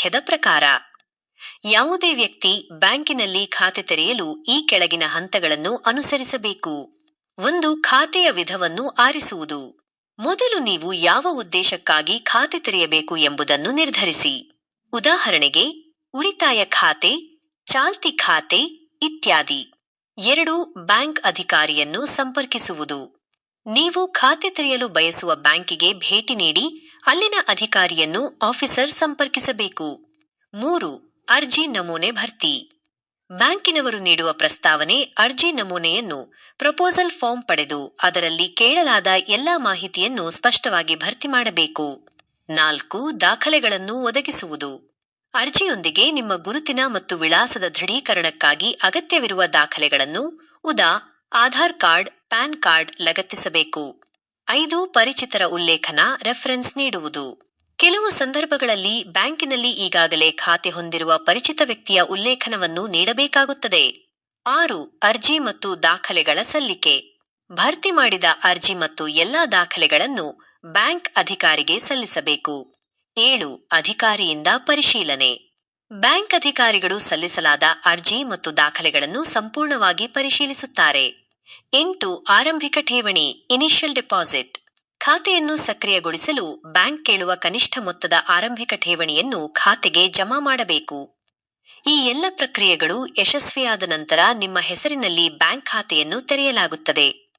ಪಠ್ಯದ ಪ್ರಕಾರ, ಯಾವುದೇ ವ್ಯಕ್ತಿ ಬ್ಯಾಂಕಿನಲ್ಲಿ ಖಾತೆ ತೆರೆಯಲು ಈ ಕೆಳಗಿನ ಹಂತಗಳನ್ನು ಅನುಸರಿಸಬೇಕು. ಒಂದು, ಖಾತೆಯ ವಿಧವನ್ನು ಆರಿಸುವುದು. ಮೊದಲು ನೀವು ಯಾವ ಉದ್ದೇಶಕ್ಕಾಗಿ ಖಾತೆ ತೆರೆಯಬೇಕು ಎಂಬುದನ್ನು ನಿರ್ಧರಿಸಿ. ಉದಾಹರಣೆಗೆ, ಉಳಿತಾಯ ಖಾತೆ, ಚಾಲ್ತಿ ಖಾತೆ ಇತ್ಯಾದಿ. ಎರಡು, ಬ್ಯಾಂಕ್ ಅಧಿಕಾರಿಯನ್ನು ಸಂಪರ್ಕಿಸುವುದು. ನೀವು ಖಾತೆ ತೆರೆಯಲು ಬಯಸುವ ಬ್ಯಾಂಕಿಗೆ ಭೇಟಿ ನೀಡಿ ಅಲ್ಲಿನ ಅಧಿಕಾರಿಯನ್ನು ಆಫೀಸರ್ ಸಂಪರ್ಕಿಸಬೇಕು. ಮೂರು, ಅರ್ಜಿ ನಮೂನೆ ಭರ್ತಿ. ಬ್ಯಾಂಕಿನವರು ನೀಡುವ ಪ್ರಸ್ತಾವನೆ, ಅರ್ಜಿ ನಮೂನೆಯನ್ನು ಪ್ರಪೋಸಲ್ ಫಾರ್ಮ್ ಪಡೆದು ಅದರಲ್ಲಿ ಕೇಳಲಾದ ಎಲ್ಲಾ ಮಾಹಿತಿಯನ್ನು ಸ್ಪಷ್ಟವಾಗಿ ಭರ್ತಿ ಮಾಡಬೇಕು. ನಾಲ್ಕು, ದಾಖಲೆಗಳನ್ನು ಒದಗಿಸುವುದು. ಅರ್ಜಿಯೊಂದಿಗೆ ನಿಮ್ಮ ಗುರುತಿನ ಮತ್ತು ವಿಳಾಸದ ದೃಢೀಕರಣಕ್ಕಾಗಿ ಅಗತ್ಯವಿರುವ ದಾಖಲೆಗಳನ್ನು ಉದಾ, ಆಧಾರ್ ಕಾರ್ಡ್, ಪ್ಯಾನ್ ಕಾರ್ಡ್ ಲಗತ್ತಿಸಬೇಕು. ಐದು ಪರಿಚಿತರ ಉಲ್ಲೇಖನ ರೆಫರೆನ್ಸ್ ನೀಡುವುದು. ಕೆಲವು ಸಂದರ್ಭಗಳಲ್ಲಿ ಬ್ಯಾಂಕಿನಲ್ಲಿ ಈಗಾಗಲೇ ಖಾತೆ ಹೊಂದಿರುವ ಪರಿಚಿತ ವ್ಯಕ್ತಿಯ ಉಲ್ಲೇಖನವನ್ನು ನೀಡಬೇಕಾಗುತ್ತದೆ. ಆರು, ಅರ್ಜಿ ಮತ್ತು ದಾಖಲೆಗಳ ಸಲ್ಲಿಕೆ. ಭರ್ತಿ ಮಾಡಿದ ಅರ್ಜಿ ಮತ್ತು ಎಲ್ಲಾ ದಾಖಲೆಗಳನ್ನು ಬ್ಯಾಂಕ್ ಅಧಿಕಾರಿಗೆ ಸಲ್ಲಿಸಬೇಕು. ಏಳು, ಅಧಿಕಾರಿಯಿಂದ ಪರಿಶೀಲನೆ. ಬ್ಯಾಂಕ್ ಅಧಿಕಾರಿಗಳು ಸಲ್ಲಿಸಲಾದ ಅರ್ಜಿ ಮತ್ತು ದಾಖಲೆಗಳನ್ನು ಸಂಪೂರ್ಣವಾಗಿ ಪರಿಶೀಲಿಸುತ್ತಾರೆ. ಎಂಟು ಆರಂಭಿಕ ಠೇವಣಿ ಇನಿಷಿಯಲ್ ಡೆಪಾಸಿಟ್ ಖಾತೆಯನ್ನು ಸಕ್ರಿಯಗೊಳಿಸಲು ಬ್ಯಾಂಕ್ ಕೇಳುವ ಕನಿಷ್ಠ ಮೊತ್ತದ ಆರಂಭಿಕ ಠೇವಣಿಯನ್ನು ಖಾತೆಗೆ ಜಮಾ ಮಾಡಬೇಕು. ಈ ಎಲ್ಲ ಪ್ರಕ್ರಿಯೆಗಳು ಯಶಸ್ವಿಯಾದ ನಂತರ ನಿಮ್ಮ ಹೆಸರಿನಲ್ಲಿ ಬ್ಯಾಂಕ್ ಖಾತೆಯನ್ನು ತೆರೆಯಲಾಗುತ್ತದೆ.